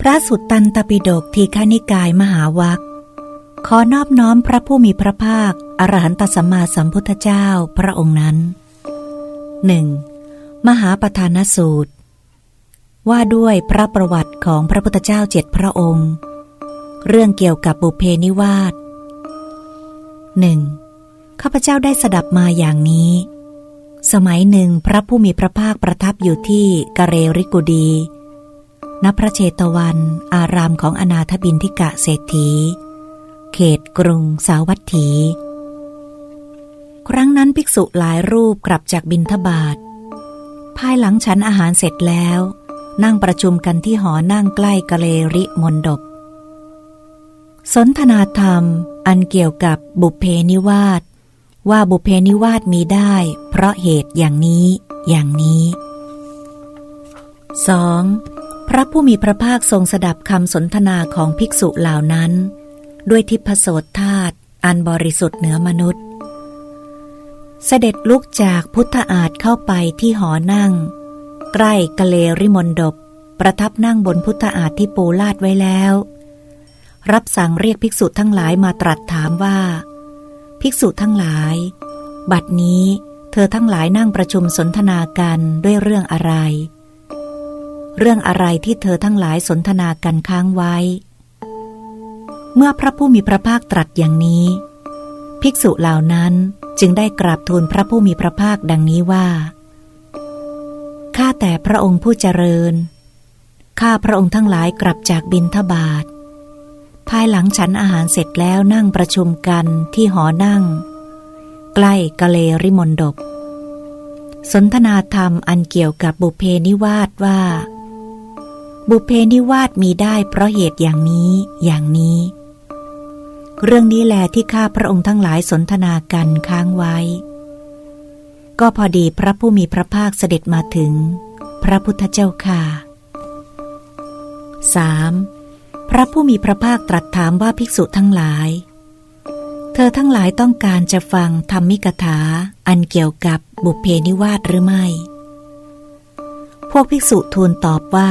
พระสุตตันตปิฎกทีฆนิกายมหาวัคขอนอบน้อมพระผู้มีพระภาค อรหันตสัมมาสัมพุทธเจ้าพระองค์นั้นหนึ่งมหาปทานสูตร ว่าด้วยพระประวัติของพระพุทธเจ้าเจ็ดพระองค์ เรื่องเกี่ยวกับบุเพนิวาสหนึ่งข้าพเจ้าได้สดับมาอย่างนี้ สมัยหนึ่งพระผู้มีพระภาคประทับอยู่ที่กะเรริกุดี ณพระเชตวัน อารามของอนาถบินทิกะเศรษฐี เขตกรุงสาวัตถี ครั้งนั้นภิกษุหลายรูปกลับจากบินทบาท ภายหลังฉันอาหารเสร็จแล้ว นั่งประชุมกันที่หอนั่งใกล้กะเลริมนดบ สนทนาธรรมอันเกี่ยวกับบุพเพนิวาสว่าบุพเพนิวาสมีได้ เพราะเหตุอย่างนี้อย่างนี้ 2. พระผู้มีพระภาคทรงสดับคำสนทนาของภิกษุเหล่านั้น ด้วยทิพโสตธาตุอันบริสุทธิ์เหนือมนุษย์ เสด็จลุกจากพุทธอาฏเข้าไปที่หอนั่ง ใกล้กะเลริมนดบ ประทับนั่งบนพุทธอาฏที่ปูลาดไว้แล้ว รับสั่งเรียกภิกษุทั้งหลายมาตรัสถามว่า ภิกษุทั้งหลาย บัดนี้เธอทั้งหลายนั่งประชุมสนทนากันด้วยเรื่องอะไร เรื่องอะไรที่เธอทั้งหลายสนทนากันค้างไว้ เมื่อพระผู้มีพระภาคตรัสอย่างนี้ ภิกษุเหล่านั้นจึงได้กราบทูลพระผู้มีพระภาคดังนี้ว่า ข้าแต่พระองค์ผู้เจริญ ข้าพระองค์ทั้งหลายกลับจากบินทบาท ภายหลังฉันอาหารเสร็จแล้วนั่งประชุมกันที่หอนั่ง ใกล้กะเลริมนดบสนทนาธรรมอันเกี่ยวกับบุเพนิวาสว่า บุเพนิวาสมีได้เพราะเหตุอย่างนี้อย่างนี้ เรื่องนี้แลที่ข้าพระองค์ทั้งหลายสนทนากันค้างไว้ ก็พอดีพระผู้มีพระภาคเสด็จมาถึง พระพุทธเจ้าค่ะ 3. พระผู้มีพระภาคตรัสถามว่าภิกษุทั้งหลาย เธอทั้งหลายต้องการจะฟังธรรมิกถาอันเกี่ยวกับบุเพนิวาสหรือไม่ พวกภิกษุทูลตอบว่า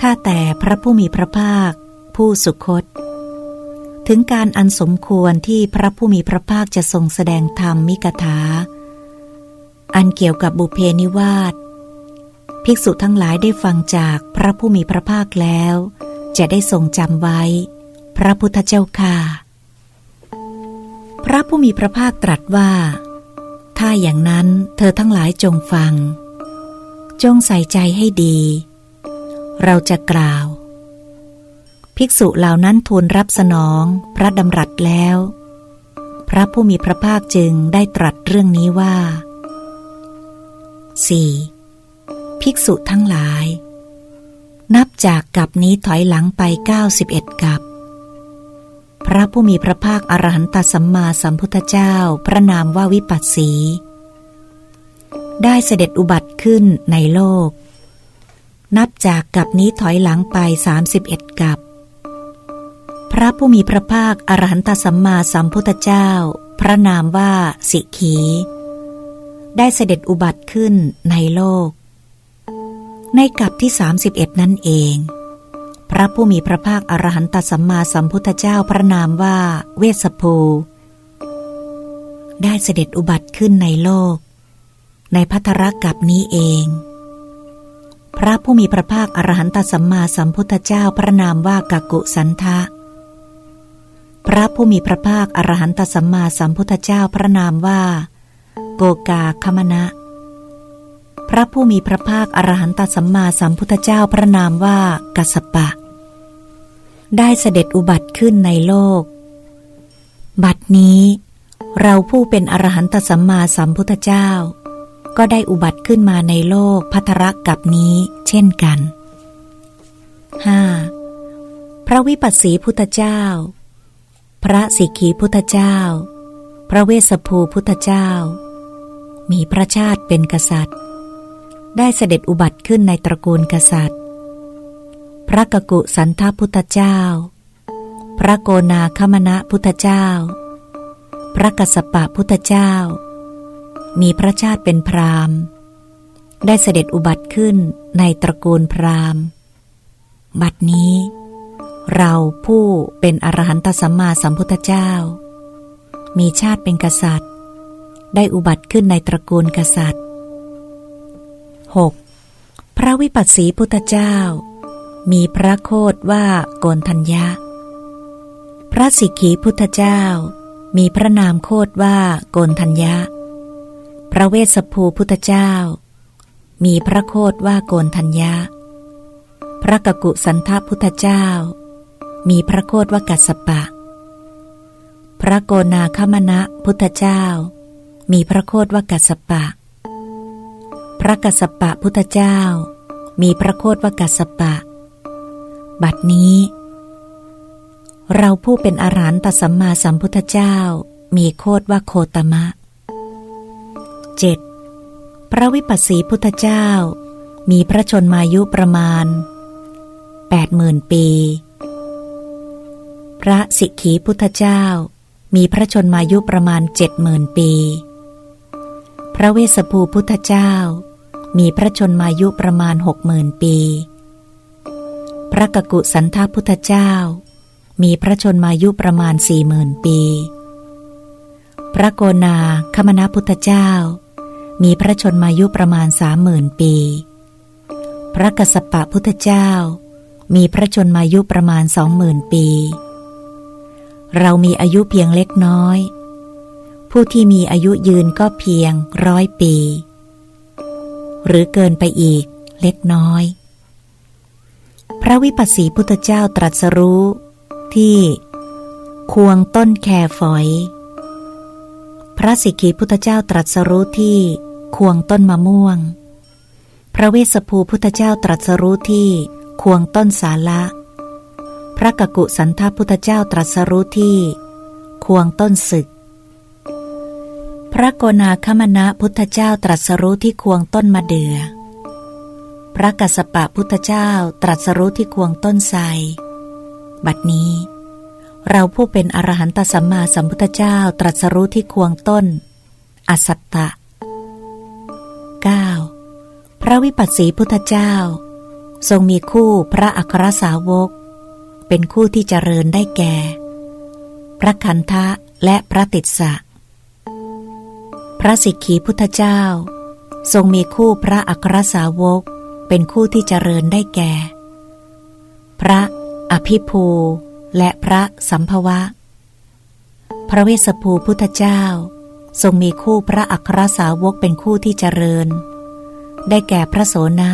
ข้าแต่พระผู้มีพระภาค ผู้สุคต ถึงการอันสมควรที่พระผู้มีพระภาคจะทรงแสดงธรรมมิกถา อันเกี่ยวกับบุเพนิวาสภิกษุทั้งหลายได้ฟังจากพระผู้มีพระภาคแล้ว จะได้ทรงจำไว้ พระพุทธเจ้าค่ะพระผู้มีพระภาคตรัสว่า ถ้าอย่างนั้นเธอทั้งหลายจงฟัง จงใส่ใจให้ดี เราจะกล่าว ภิกษุเหล่านั้นทูลรับสนองพระดำรัสแล้ว พระผู้มีพระภาคจึงได้ตรัสเรื่องนี้ว่า 4. ภิกษุทั้งหลาย นับจากกับนี้ถอยหลังไป 91 กับ พระผู้มีพระภาคอรหันตสัมมาสัมพุทธเจ้าพระนามว่าวิปัสสี ได้เสด็จอุบัติขึ้นในโลก นับจากกับนี้ถอยหลังไป 31 กับ พระผู้มีพระภาคอรหันตสัมมาสัมพุทธเจ้า พระนามว่าสิขี ได้เสด็จอุบัติขึ้นในโลก ในกับที่ 31 นั่นเอง พระผู้มีพระภาคอรหันตสัมมาสัมพุทธเจ้าพระนามว่าเวสภูได้เสด็จอุบัติขึ้นในโลก ในพัทรกับนี้เอง พระผู้มีพระภาคอรหันตสัมมาสัมพุทธเจ้าพระนามว่ากากุสันทะ พระผู้มีพระภาคอรหันตสัมมาสัมพุทธเจ้าพระนามว่า โกกาคมณะพระผู้มีพระภาคอรหันตสัมมาสัมพุทธเจ้าพระนามว่ากัสปะ ได้เสด็จอุบัติขึ้นในโลก บัดนี้ เราผู้เป็นอรหันตสัมมาสัมพุทธเจ้า ก็ได้อุบัติขึ้นมาในโลกพัทรกับนี้เช่นกัน 5. พระวิปัสสีพุทธเจ้า พระสิกขีพุทธเจ้า พระเวสสภูพุทธเจ้า มีพระชาติเป็นกษัตริย์ ได้เสด็จอุบัติขึ้นในตระกูลกษัตริย์ พระกกุสันทพุทธเจ้า พระโกนาคมณะพุทธเจ้า พระกัสสปะพุทธเจ้า มีพระชาติเป็นพราหมณ์ ได้เสด็จอุบัติขึ้นในตระกูลพราหมณ์ บัดนี้ เราผู้เป็นอรหันตสัมมาสัมพุทธเจ้า มีชาติเป็นกษัตริย์ ได้อุบัติขึ้นในตระกูลกษัตริย์ 6. พระวิปัสสีพุทธเจ้า มีพระโคดว่าโกนทัญญะ พระสิกขีพุทธเจ้า มีพระนามโคดว่าโกนทัญญะ พระเวสสภูพุทธเจ้า มีพระโคดว่าโกนทัญญะ พระกกุสันทพุทธเจ้า มีพระโคดว่ากัสปะ พระโกนาคมณะพุทธเจ้า มีพระโคดว่ากัสปะ พระกัสปะพุทธเจ้า มีพระโคดว่ากัสสปะ บัดนี้ เราผู้เป็นอรหันตสัมมาสัมพุทธเจ้า มีโคดว่าโคตมะ 7. พระวิปัสสีพุทธเจ้า มีพระชนมายุประมาณ 80,000 ปี พระสิกขีพุทธเจ้า มีพระชนมายุประมาณเจ็ดหมื่นปี พระเวสสภูพุทธเจ้า มีพระชนมายุประมาณหกหมื่นปี พระกกุสันทพุทธเจ้า มีพระชนมายุประมาณสี่หมื่นปีพระโกนาคมณพุทธเจ้า มีพระชนมายุประมาณสามหมื่นปี พระกสปะพุทธเจ้า มีพระชนมายุประมาณสองหมื่นปี เรามีอายุเพียงเล็กน้อย ผู้ที่มีอายุยืนก็เพียงร้อยปี หรือเกินไปอีกเล็กน้อย พระวิปัสสีพุทธเจ้าตรัสรู้ที่ควงต้นแคฝอย พระสิกขีพุทธเจ้าตรัสรู้ที่ ควงต้นมะม่วง พระเวสสภูพุทธเจ้าตรัสรู้ที่ควงต้นสาละ พระกกุสันทพุทธเจ้าตรัสรู้ที่ ควงต้นศึก พระโกนาคมณะพุทธเจ้าตรัสรู้ที่ควงต้นมะเดือ่อ พระกัสสปะพุทธเจ้าตรัสรู้ที่ควงต้นไทร บัดนี้ เราผู้เป็นอรหันตสัมมาสัมพุทธเจ้าตรัสรู้ที่ควงต้น อสัตตะ 9. พระวิปัสสีพุทธเจ้า ทรงมีคู่พระอัครสาวก เป็นคู่ที่เจริญได้แก่ พระคันทะและพระติสสะ พระสิกขีพุทธเจ้า ทรงมีคู่พระอัครสาวก เป็นคู่ที่เจริญได้แก่ พระอภิภูและพระสัมภวะ พระเวสสภูพุทธเจ้า ทรงมีคู่พระอัครสาวกเป็นคู่ที่เจริญ ได้แก่พระโสนะ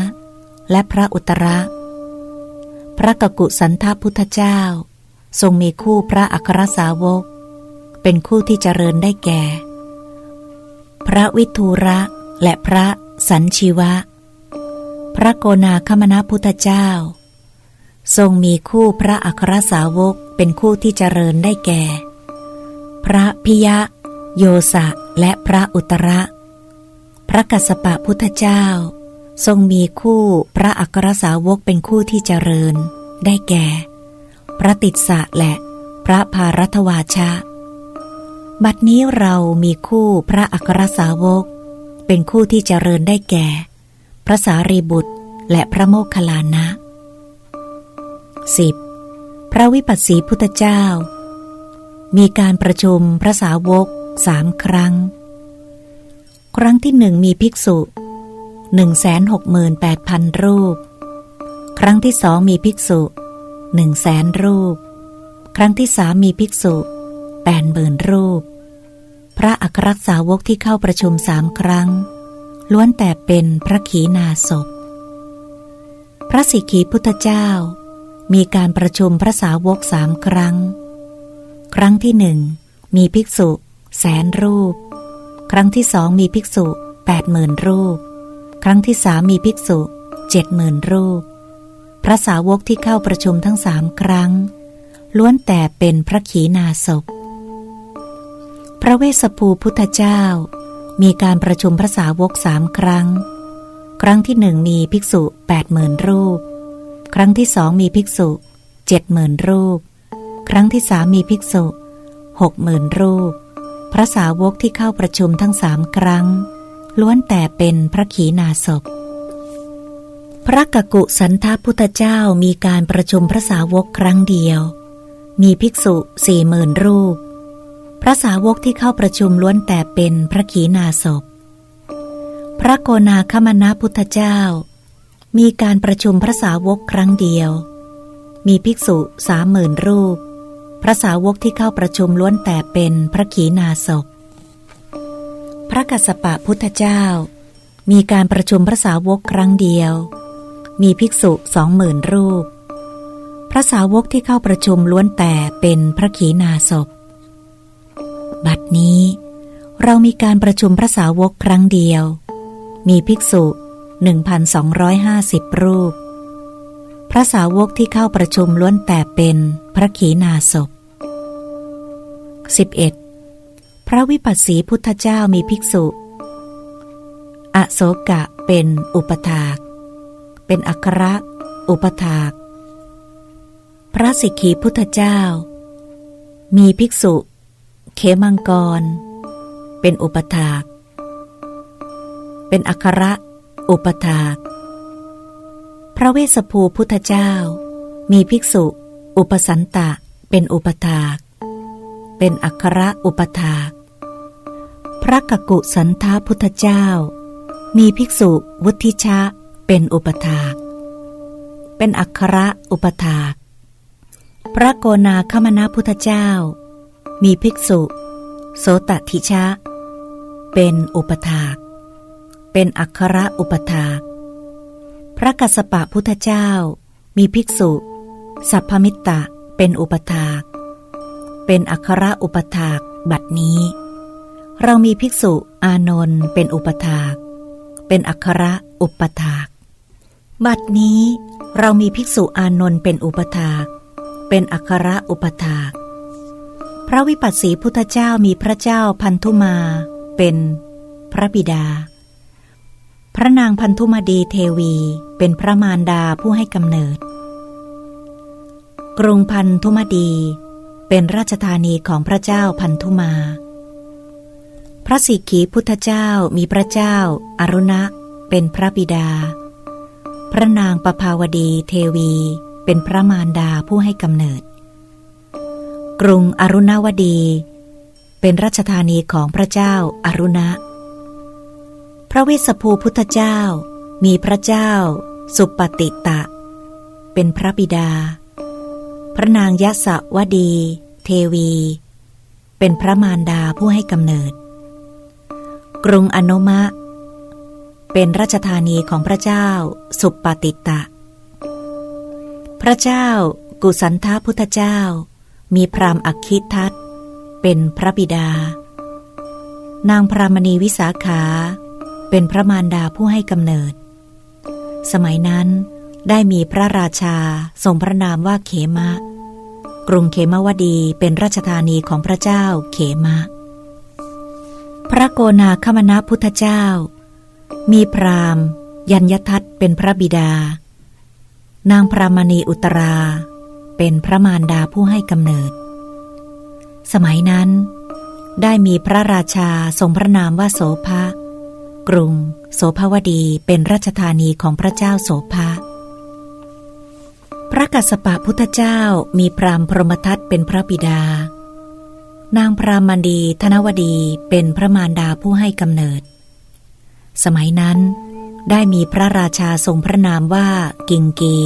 และพระอุตระ พระกกุสันทพุทธเจ้า ทรงมีคู่พระอัครสาวก เป็นคู่ที่เจริญได้แก่ พระวิทูระและพระสันชีวะ พระโกนาคมณพุทธเจ้า ทรงมีคู่พระอัครสาวกเป็นคู่ที่เจริญได้แก่ พระพิยะ โยสะและพระอุตระ พระกัสสปะพุทธเจ้า ทรงมีคู่พระอัครสาวกเป็นคู่ที่เจริญ ได้แก่ พระติสสะและพระภารัตวาชะ บัดนี้เรามีคู่พระอัครสาวก เป็นคู่ที่เจริญได้แก่ พระสารีบุตรและพระโมคคัลลานะ 10. พระวิปัสสีพุทธเจ้า มีการประชุมพระสาวก สามครั้ง ครั้งที่หนึ่งมีภิกษุหนึ่งแสนหกหมื่นแปดพันรูป ครั้งที่สองมีภิกษุหนึ่งแสนรูป ครั้งที่สามมีภิกษุแปดหมื่นรูป พระอัครสาวกที่เข้าประชุมสามครั้ง ล้วนแต่เป็นพระขีณาสพ พระสิกขีพุทธเจ้า มีการประชุมพระสาวกสามครั้ง ครั้งที่หนึ่งมีภิกษุ แสนรูป ครั้งที่สองมีภิกษุแปดหมื่นรูป ครั้งที่สามมีภิกษุเจ็ดหมื่นรูป พระสาวกที่เข้าประชุมทั้งสามครั้ง ล้วนแต่เป็นพระขีณาสพพระเวสสภูพุทธเจ้า มีการประชุมพระสาวกสามครั้ง ครั้งที่หนึ่งมีภิกษุแปดหมื่นรูป ครั้งที่สองมีภิกษุเจ็ดหมื่นรูป ครั้งที่สามมีภิกษุหกหมื่นรูป พระสาวกที่เข้าประชุมทั้งสามครั้ง ล้วนแต่เป็นพระขีณาสพ พระกกุสันทพุทธเจ้ามีการประชุมพระสาวกครั้งเดียว มีภิกษุสี่หมื่นรูป พระสาวกที่เข้าประชุมล้วนแต่เป็นพระขีณาสพ พระโกนาคมนาพุทธเจ้า มีการประชุมพระสาวกครั้งเดียว มีภิกษุสามหมื่นรูป พระสาวกที่เข้าประชุมล้วนแต่เป็นพระขีณาสพ พระกัสสปะพุทธเจ้า มีการประชุมพระสาวกครั้งเดียว มีภิกษุสองหมื่นรูป พระสาวกที่เข้าประชุมล้วนแต่เป็นพระขีณาสพ บัดนี้ เรามีการประชุมพระสาวกครั้งเดียว มีภิกษุ 1,250 รูปพระสาวกที่เข้าประชุมล้วนแต่เป็นพระขีณาสพ 11. พระวิปัสสีพุทธเจ้ามีภิกษุ อโศกะเป็นอุปถาก เป็นอัครอุปถาก พระสิกขีพุทธเจ้า มีภิกษุ เขมังกร เป็นอุปถาก เป็นอัครอุปถาก พระเวสสภูพุทธเจ้า มีภิกษุ อุปสันตะ เป็นอุปถาก เป็นอัครอุปถาก พระกกุสันทาพุทธเจ้า มีภิกษุวุธิชะเป็นอุปถาก เป็นอัครอุปถาก พระโกนาคมนาพุทธเจ้า มีภิกษุ โสตทิชะ เป็นอุปถาก เป็นอัครอุปถาก พระกัสสปะพุทธเจ้า มีภิกษุ สัพพมิตตะเป็นอุปถาก เป็นอัครอุปถากบัดนี้ เรามีภิกษุอานนท์เป็นอุปถาก เป็นอัครอุปถาก บัดนี้เรามีภิกษุอานนท์เป็นอุปถาก เป็นอัครอุปถาก พระวิปัสสีพุทธเจ้ามีพระเจ้าพันธุมา เป็นพระบิดา พระนางพันธุมาดีเทวีเป็นพระมารดาผู้ให้กำเนิด กรุงพันธุมาดี เป็นราชธานีของพระเจ้าพันธุมา พระสิกขีพุทธเจ้ามีพระเจ้าอารุณะ เป็นพระบิดา พระนางประภาวดีเทวี เป็นพระมารดาผู้ให้กำเนิด กรุงอรุณาวดี เป็นราชธานีของพระเจ้าอารุณะ พระเวสสภูพุทธเจ้ามีพระเจ้า สุปฏิตะ เป็นพระบิดา พระนางยะสะวดี เทวี เป็นพระมารดาผู้ให้กำเนิด กรุงอนุมะ เป็นราชธานีของพระเจ้าสุปปติตะ พระเจ้ากุสันทพุทธเจ้า มีพรามอักคิทัตเป็นพระบิดา นางพรามณีวิสาขา เป็นพระมารดาผู้ให้กำเนิด สมัยนั้นได้มีพระราชาทรงพระนามว่าเขมะ กรุงเขมวดีเป็นราชธานีของพระเจ้าเขมะ พระโกนาคมณพุทธเจ้า มีพรามยัญยทัตเป็นพระบิดา นางพรามณีอุตรา เป็นพระมารดาผู้ให้กำเนิด สมัยนั้น ได้มีพระราชาทรงพระนามว่าโสภะกรุง โสภาวดีเป็นราชธานีของพระเจ้าโสภะ พระกัสสปะพุทธเจ้ามีพรามพรหมทัตเป็นพระบิดา นางพรามณีธนวดีเป็นพระมารดาผู้ให้กำเนิด สมัยนั้น ได้มีพระราชาทรงพระนามว่ากิงกี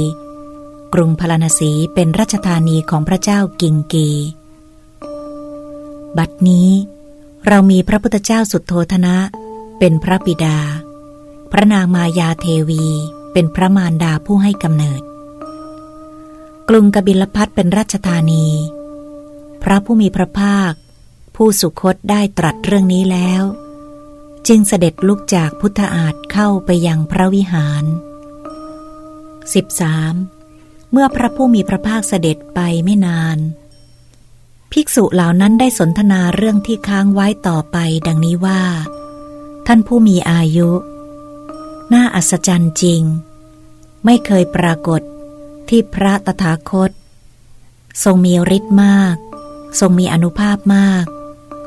กรุงพาราณสีเป็นราชธานีของพระเจ้ากิงกี บัดนี้เรามีพระพุทธเจ้าสุดโทธนะ เป็นพระบิดา พระนางมายาเทวี เป็นพระมารดาผู้ให้กำเนิด กรุงกบิลพัทเป็นราชธานี พระผู้มีพระภาค ผู้สุคตได้ตรัสเรื่องนี้แล้ว จึงเสด็จลุกจากพุทธอาฏเข้าไปยังพระวิหาร 13. เมื่อพระผู้มีพระภาคเสด็จไปไม่นาน ภิกษุเหล่านั้นได้สนทนาเรื่องที่ค้างไว้ต่อไปดังนี้ว่า ท่านผู้มีอายุ น่าอัศจรรย์จริง ไม่เคยปรากฏ ที่พระตถาคต ทรงมีฤทธิ์มาก ทรงมีอนุภาพมาก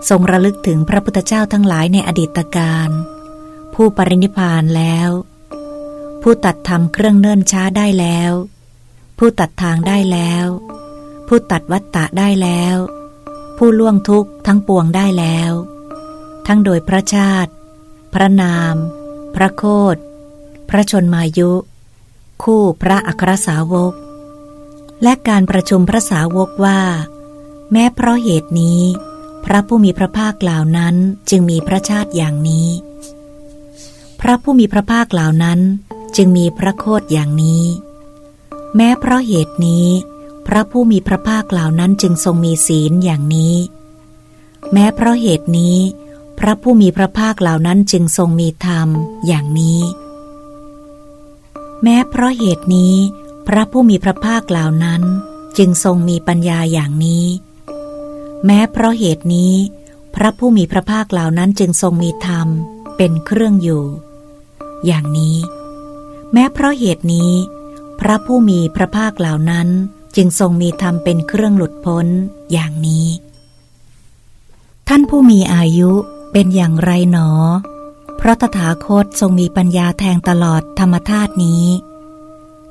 ทรงระลึกถึงพระพุทธเจ้าทั้งหลายในอดีตการ ผู้ปรินิพานแล้ว ผู้ตัดทำเครื่องเนิ่นช้าได้แล้ว ผู้ตัดทางได้แล้ว ผู้ตัดวัตตะได้แล้ว ผู้ล่วงทุกข์ทั้งปวงได้แล้ว ทั้งโดยพระชาติ พระนาม พระโคดพระชนมายุ คู่พระอัครสาวก และการประชุมพระสาวกว่า แม้เพราะเหตุนี้ พระผู้มีพระภาคเหล่านั้นจึงมีพระชาติอย่างนี้ พระผู้มีพระภาคเหล่านั้นจึงมีพระโคดอย่างนี้ แม้เพราะเหตุนี้ พระผู้มีพระภาคเหล่านั้นจึงทรงมีศีลอย่างนี้ แม้เพราะเหตุนี้ พระผู้มีพระภาคเหล่านั้นจึงทรงมีธรรมอย่างนี้ แม้เพราะเหตุนี้ พระผู้มีพระภาคเหล่านั้นจึงทรงมีปัญญาอย่างนี้ แม้เพราะเหตุนี้ พระผู้มีพระภาคเหล่านั้นจึงทรงมีธรรมเป็นเครื่องอยู่ อย่างนี้ แม้เพราะเหตุนี้ พระผู้มีพระภาคเหล่านั้นจึงทรงมีธรรมเป็นเครื่องหลุดพ้นอย่างนี้ ท่านผู้มีอายุเป็นอย่างไรหนอ เพราะตถาคตทรงมีปัญญาแทงตลอดธรรมธาตุนี้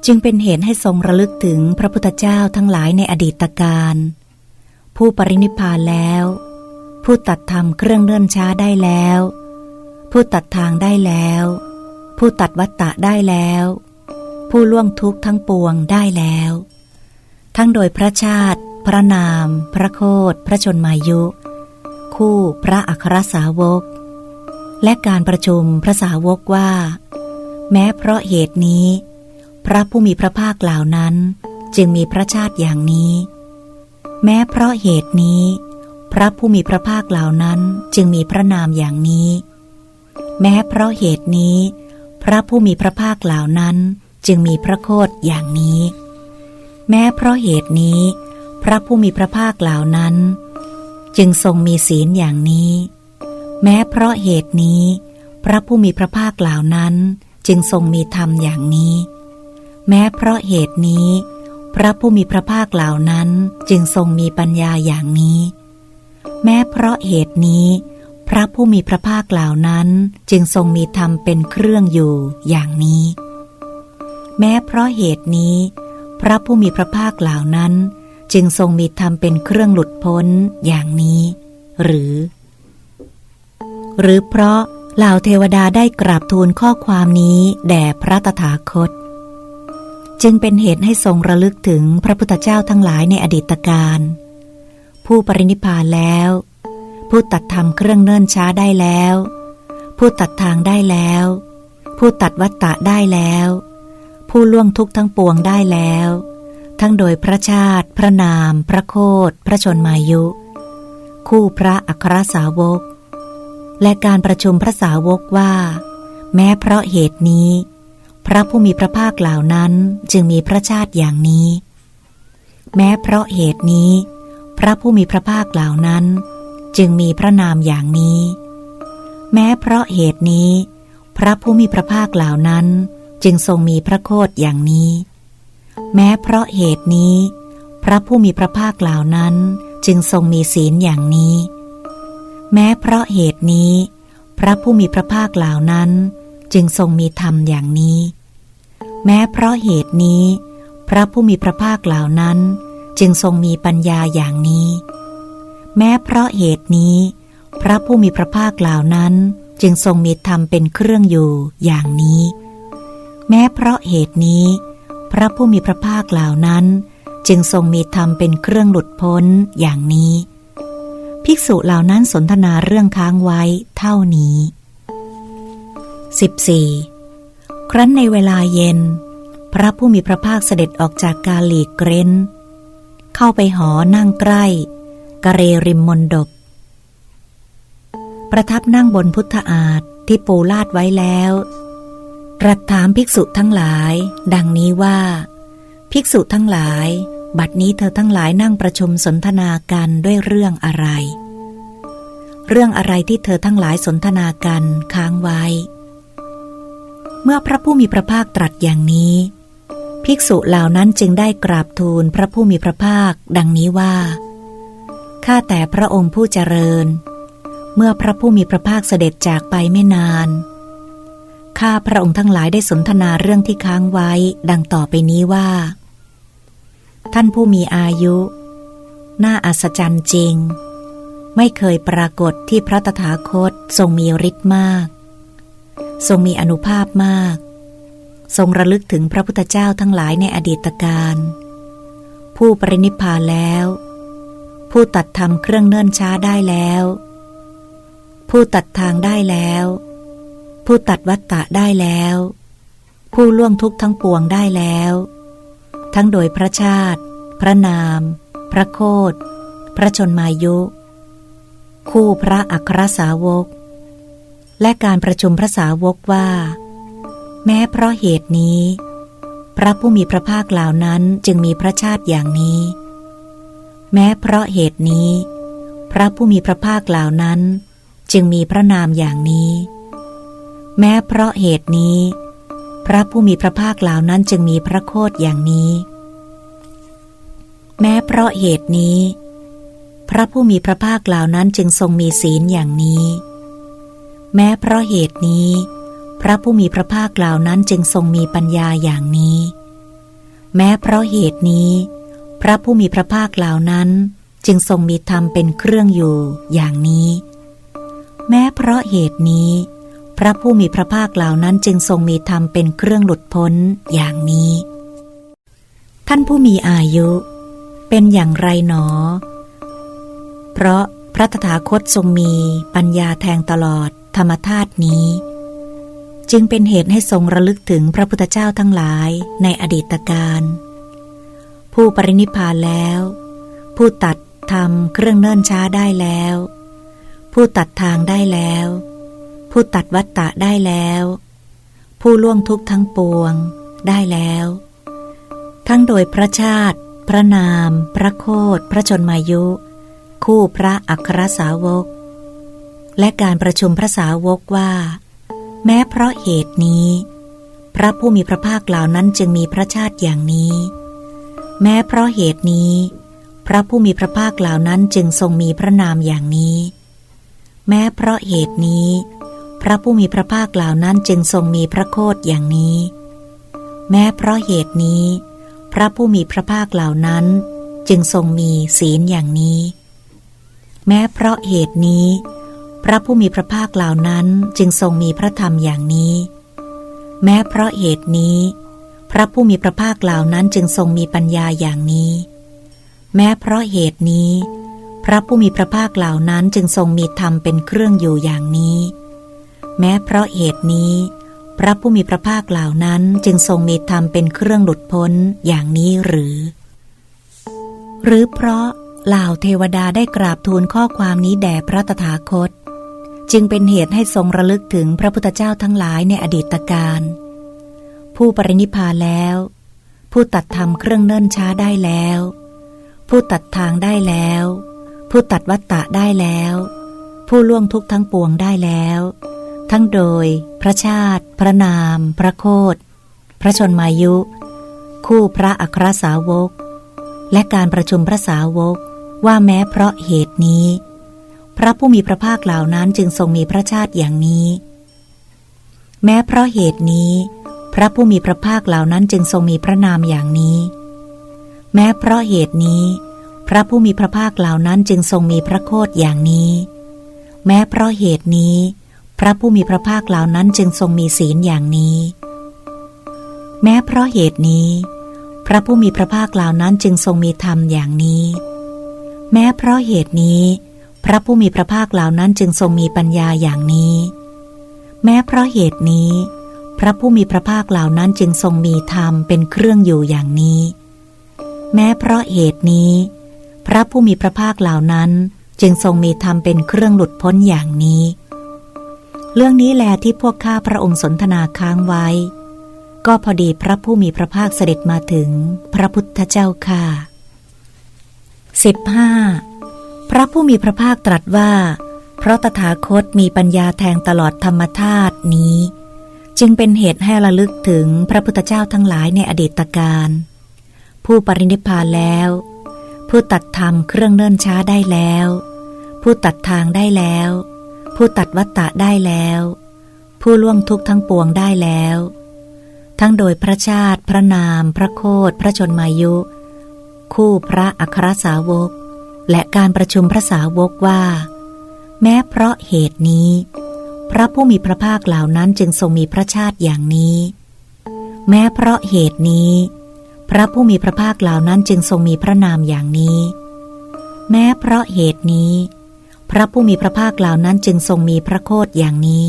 จึงเป็นเหตุให้ทรงระลึกถึงพระพุทธเจ้าทั้งหลายในอดีตการ ผู้ปรินิพานแล้ว ผู้ตัดธรรมเครื่องเลื่อนช้าได้แล้ว ผู้ตัดทางได้แล้ว ผู้ตัดวัตตะได้แล้ว ผู้ล่วงทุกข์ทั้งปวงได้แล้ว ทั้งโดยพระชาติ พระนาม พระโคดพระชนมายุ คู่พระอัครสาวก และการประชุมพระสาวกว่า แม้เพราะเหตุนี้ พระผู้มีพระภาคเหล่านั้น จึงมีพระชาติอย่างนี้ แม้เพราะเหตุนี้ พระผู้มีพระภาคเหล่านั้นจึงมีพระนามอย่างนี้ แม้เพราะเหตุนี้ พระผู้มีพระภาคเหล่านั้นจึงมีพระโคดอย่างนี้ แม้เพราะเหตุนี้ พระผู้มีพระภาคเหล่านั้น จึงทรงมีศีลอย่างนี้ แม้เพราะเหตุนี้ พระผู้มีพระภาคเหล่านั้นจึงทรงมีธรรมอย่างนี้ แม้เพราะเหตุนี้ พระผู้มีพระภาคเหล่านั้นจึงทรงมีปัญญาอย่างนี้ แม้เพราะเหตุนี้ พระผู้มีพระภาคเหล่านั้นจึงทรงมีธรรมเป็นเครื่องอยู่อย่างนี้ แม้เพราะเหตุนี้ พระผู้มีพระภาคเหล่านั้น จึงทรงมีธรรมเป็นเครื่องหลุดพ้นอย่างนี้ หรือ หรือเพราะเหล่าเทวดาได้กราบทูลข้อความนี้แด่พระตถาคต จึงเป็นเหตุให้ทรงระลึกถึงพระพุทธเจ้าทั้งหลายในอดีตการ ผู้ปรินิพานแล้ว ผู้ตัดทำเครื่องเนิ่นช้าได้แล้ว ผู้ตัดทางได้แล้ว ผู้ตัดวัตตะได้แล้ว ผู้ล่วงทุกทั้งปวงได้แล้ว ทั้งโดยพระชาติ พระนาม พระโคดพระชนมายุ คู่พระอัครสาวก และการประชุมพระสาวกว่า แม้เพราะเหตุนี้ พระผู้มีพระภาคเหล่านั้นจึงมีพระชาติอย่างนี้ แม้เพราะเหตุนี้ พระผู้มีพระภาคเหล่านั้น จึงมีพระนามอย่างนี้ แม้เพราะเหตุนี้ พระผู้มีพระภาคเหล่านั้น จึงทรงมีพระโคดอย่างนี้ แม้เพราะเหตุนี้ พระผู้มีพระภาคเหล่านั้น จึงทรงมีศีลอย่างนี้ แม้เพราะเหตุนี้ พระผู้มีพระภาคเหล่านั้นจึงทรงมีธรรมอย่างนี้ แม้เพราะเหตุนี้ พระผู้มีพระภาคเหล่านั้น จึงทรงมีปัญญาอย่างนี้ แม้เพราะเหตุนี้ พระผู้มีพระภาคเหล่านั้น จึงทรงมีธรรมเป็นเครื่องอยู่อย่างนี้ แม้เพราะเหตุนี้ พระผู้มีพระภาคเหล่านั้น จึงทรงมีธรรมเป็นเครื่องหลุดพ้นอย่างนี้ ภิกษุเหล่านั้นสนทนาเรื่องค้างไว้เท่านี้ 14. ครั้นในเวลาเย็น พระผู้มีพระภาคเสด็จออกจากกาหลีเกรนเข้าไปหอนั่งใกล้ กระเรริมมนดบ ประทับนั่งบนพุทธอาฏที่ปูลาดไว้แล้วตรัสถามภิกษุทั้งหลาย ดังนี้ว่า ภิกษุทั้งหลาย บัดนี้เธอทั้งหลายนั่งประชุมสนทนากันด้วยเรื่องอะไร เรื่องอะไรที่เธอทั้งหลายสนทนากันค้างไว้ เมื่อพระผู้มีพระภาคตรัสอย่างนี้ ภิกษุเหล่านั้นจึงได้กราบทูลพระผู้มีพระภาคดังนี้ว่า ข้าแต่พระองค์ผู้เจริญ เมื่อพระผู้มีพระภาคเสด็จจากไปไม่นาน ข้าพระองค์ทั้งหลายได้สนทนาเรื่องที่ค้างไว้ ดังต่อไปนี้ว่า ท่านผู้มีอายุ น่าอัศจรรย์จริง ไม่เคยปรากฏที่พระตถาคตทรงมีฤทธิ์มาก ทรงมีอนุภาพมาก ทรงระลึกถึงพระพุทธเจ้าทั้งหลายในอดีตการผู้ปรินิพพานแล้ว ผู้ตัดทำเครื่องเนิ่นช้าได้แล้ว ผู้ตัดทางได้แล้ว ผู้ตัดวัตตะได้แล้ว ผู้ล่วงทุกข์ทั้งปวงได้แล้ว ทั้งโดยพระชาติ พระนาม พระโคดพระชนมายุ คู่พระอัครสาวก และการประชุมพระสาวกว่า แม้เพราะเหตุนี้ พระผู้มีพระภาคเหล่านั้นจึงมีพระชาติอย่างนี้ แม้เพราะเหตุนี้ พระผู้มีพระภาคเหล่านั้น จึงมีพระนามอย่างนี้ แม้เพราะเหตุนี้ พระผู้มีพระภาคเหล่านั้นจึงมีพระโคดอย่างนี้ แม้เพราะเหตุนี้ พระผู้มีพระภาคเหล่านั้นจึงทรงมีศีลอย่างนี้ แม้เพราะเหตุนี้ พระผู้มีพระภาคเหล่านั้นจึงทรงมีปัญญาอย่างนี้ แม้เพราะเหตุนี้ พระผู้มีพระภาคเหล่านั้นจึงทรงมีธรรมเป็นเครื่องอยู่อย่างนี้ แม้เพราะเหตุนี้ พระผู้มีพระภาคเหล่านั้นจึงทรงมีธรรมเป็นเครื่องหลุดพ้นอย่างนี้ ท่านผู้มีอายุ เป็นอย่างไรหนอ เพราะพระตถาคตทรงมีปัญญาแทงตลอดธรรมธาตุนี้ จึงเป็นเหตุให้ทรงระลึกถึงพระพุทธเจ้าทั้งหลายในอดีตการผู้ปรินิพพานแล้ว ผู้ตัดทำเครื่องเนิ่นช้าได้แล้ว ผู้ตัดทางได้แล้ว ผู้ตัดวัตตะได้แล้ว ผู้ล่วงทุกทั้งปวงได้แล้ว ทั้งโดยพระชาติ พระนาม พระโคดพระชนมายุ คู่พระอัครสาวก และการประชุมพระสาวกว่า แม้เพราะเหตุนี้ พระผู้มีพระภาคเหล่านั้นจึงมีพระชาติอย่างนี้ แม้เพราะเหตุนี้ พระผู้มีพระภาคเหล่านั้นจึงทรงมีพระนามอย่างนี้ แม้เพราะเหตุนี้ พระผู้มีพระภาคเหล่านั้นจึงทรงมีพระโคดอย่างนี้ แม้เพราะเหตุนี้ พระผู้มีพระภาคเหล่านั้น จึงทรงมีศีลอย่างนี้ แม้เพราะเหตุนี้ พระผู้มีพระภาคเหล่านั้นจึงทรงมีพระธรรมอย่างนี้ แม้เพราะเหตุนี้ พระผู้มีพระภาคเหล่านั้นจึงทรงมีปัญญาอย่างนี้ แม้เพราะเหตุนี้ พระผู้มีพระภาคเหล่านั้นจึงทรงมีธรรมเป็นเครื่องอยู่อย่างนี้ แม้เพราะเหตุนี้ พระผู้มีพระภาคเหล่านั้นจึงทรงมีธรรมเป็นเครื่องหลุดพ้นอย่างนี้หรือ หรือเพราะเหล่าเทวดาได้กราบทูลข้อความนี้แด่พระตถาคต จึงเป็นเหตุให้ทรงระลึกถึงพระพุทธเจ้าทั้งหลายในอดีตการ ผู้ปรินิพพานแล้ว ผู้ตัดทำเครื่องเนิ่นช้าได้แล้ว ผู้ตัดทางได้แล้ว ผู้ตัดวัตตะได้แล้ว ผู้ล่วงทุกข์ทั้งปวงได้แล้ว ทั้งโดย พระชาติ พระนาม พระโคดพระชนมายุ คู่พระอัครสาวก และการประชุมพระสาวกว่าแม้เพราะเหตุนี้ พระผู้มีพระภาคเหล่านั้นจึงทรงมีพระชาติอย่างนี้ แม้เพราะเหตุนี้ พระผู้มีพระภาคเหล่านั้นจึงทรงมีพระนามอย่างนี้ แม้เพราะเหตุนี้ พระผู้มีพระภาคเหล่านั้นจึงทรงมีพระโคดอย่างนี้ แม้เพราะเหตุนี้ พระผู้มีพระภาคเหล่านั้นจึงทรงมีศีลอย่างนี้ แม้เพราะเหตุนี้ พระผู้มีพระภาคเหล่านั้นจึงทรงมีธรรมอย่างนี้ แม้เพราะเหตุนี้ พระผู้มีพระภาคเหล่านั้นจึงทรงมีปัญญาอย่างนี้ แม้เพราะเหตุนี้ พระผู้มีพระภาคเหล่านั้นจึงทรงมีธรรมเป็นเครื่องอยู่อย่างนี้ แม้เพราะเหตุนี้ พระผู้มีพระภาคเหล่านั้นจึงทรงมีธรรมเป็นเครื่องหลุดพ้นอย่างนี้ เรื่องนี้แลที่พวกข้าพระองค์สนทนาค้างไว้ ก็พอดีพระผู้มีพระภาคเสด็จมาถึงพระพุทธเจ้าค่ะ 15. พระผู้มีพระภาคตรัสว่า เพราะตถาคตมีปัญญาแทงตลอดธรรมธาตุนี้ จึงเป็นเหตุให้ระลึกถึงพระพุทธเจ้าทั้งหลายในอดีตการผู้ปรินิพพานแล้ว ผู้ตัดธรรมเครื่องเนิ่นช้าได้แล้ว ผู้ตัดทางได้แล้ว ผู้ตัดวัตตะได้แล้ว ผู้ล่วงทุกข์ทั้งปวงได้แล้ว ทั้งโดยพระชาติ พระนาม พระโคดพระชนมายุ คู่พระอัครสาวก และการประชุมพระสาวกว่า แม้เพราะเหตุนี้ พระผู้มีพระภาคเหล่านั้นจึงทรงมีพระชาติอย่างนี้ แม้เพราะเหตุนี้ พระผู้มีพระภาคเหล่านั้นจึงทรงมีพระนามอย่างนี้ แม้เพราะเหตุนี้ พระผู้มีพระภาคเหล่านั้นจึงทรงมีพระโคดอย่างนี้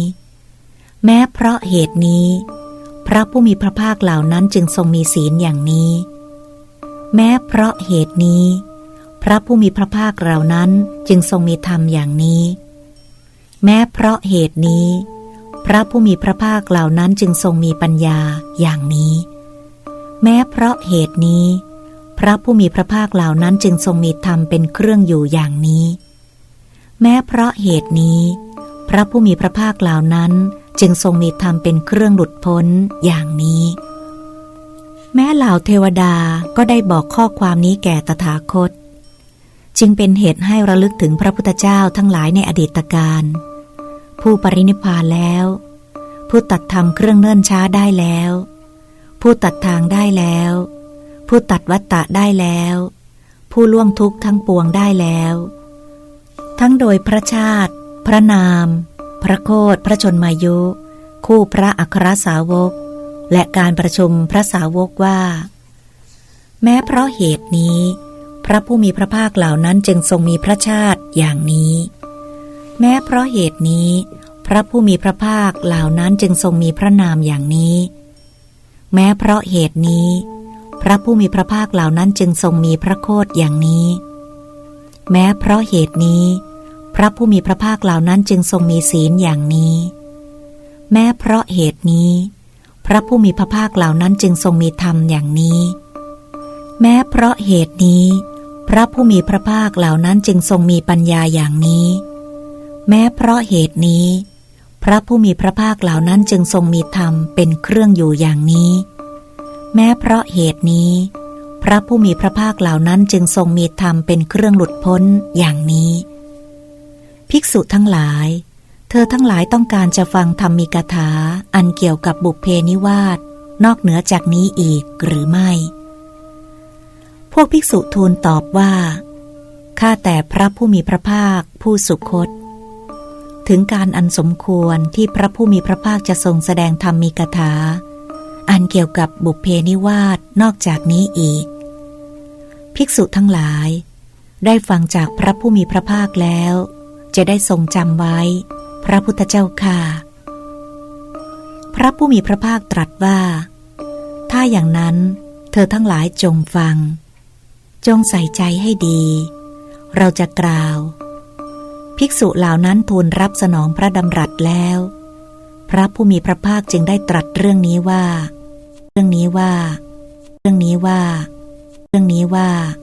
แม้เพราะเหตุนี้ พระผู้มีพระภาคเหล่านั้นจึงทรงมีศีลอย่างนี้ แม้เพราะเหตุนี้ พระผู้มีพระภาคเหล่านั้นจึงทรงมีธรรมอย่างนี้ แม้เพราะเหตุนี้ พระผู้มีพระภาคเหล่านั้นจึงทรงมีปัญญาอย่างนี้ แม้เพราะเหตุนี้ พระผู้มีพระภาคเหล่านั้นจึงทรงมีธรรมเป็นเครื่องอยู่อย่างนี้ แม้เพราะเหตุนี้ พระผู้มีพระภาคเหล่านั้นจึงทรงมีธรรมเป็นเครื่องหลุดพ้นอย่างนี้ แม้เหล่าเทวดาก็ได้บอกข้อความนี้แก่ตถาคต จึงเป็นเหตุให้ระลึกถึงพระพุทธเจ้าทั้งหลายในอดีตการ ผู้ปรินิพพานแล้ว ผู้ตัดทำเครื่องเนิ่นช้าได้แล้ว ผู้ตัดทางได้แล้ว ผู้ตัดวัตตะได้แล้ว ผู้ล่วงทุกข์ทั้งปวงได้แล้ว ทั้งโดยพระชาติ พระนาม พระโคดพระชนมายุ คู่พระอัครสาวก และการประชุมพระสาวกว่า แม้เพราะเหตุนี้ พระผู้มีพระภาคเหล่านั้นจึงทรงมีพระชาติอย่างนี้ แม้เพราะเหตุนี้ พระผู้มีพระภาคเหล่านั้นจึงทรงมีพระนามอย่างนี้ แม้เพราะเหตุนี้ พระผู้มีพระภาคเหล่านั้นจึงทรงมีพระโคดอย่างนี้แม้เพราะเหตุนี้ ระผู้มีพระภาคเหล่านั้นจึงทรงมีศีลอย่างนี้ แม้เพราะเหตุนี้ พระผู้มีพระภาคเหล่านั้นจึงทรงมีธรรมอย่างนี้ แม้เพราะเหตุนี้ พระผู้มีพระภาคเหล่านั้นจึงทรงมีปัญญาอย่างนี้ แม้เพราะเหตุนี้ พระผู้มีพระภาคเหล่านั้นจึงทรงมีธรรมเป็นเครื่องอยู่อย่างนี้ แม้เพราะเหตุนี้ พระผู้มีพระภาคเหล่านั้นจึงทรงมีธรรมเป็นเครื่องหลุดพ้นอย่างนี้ ภิกษุทั้งหลาย เธอทั้งหลายต้องการจะฟังธรรมีกถาอันเกี่ยวกับบุพเพนิวาสนอกเหนือจากนี้อีกหรือไม่ พวกภิกษุทูลตอบว่า ข้าแต่พระผู้มีพระภาคผู้สุคต ถึงการอันสมควรที่พระผู้มีพระภาคจะทรงแสดงธรรมีกถาอันเกี่ยวกับบุพเพนิวาสนอกจากนี้อีก ภิกษุทั้งหลาย ได้ฟังจากพระผู้มีพระภาคแล้ว จะได้ทรงจำไว้ พระพุทธเจ้าค่ะ พระผู้มีพระภาคตรัสว่า ถ้าอย่างนั้นเธอทั้งหลายจงฟัง จงใส่ใจให้ดี เราจะกล่าว ภิกษุเหล่านั้นทูลรับสนองพระดำรัสแล้ว พระผู้มีพระภาคจึงได้ตรัสเรื่องนี้ว่า เรื่องนี้ว่า เรื่องนี้ว่า เรื่องนี้ว่า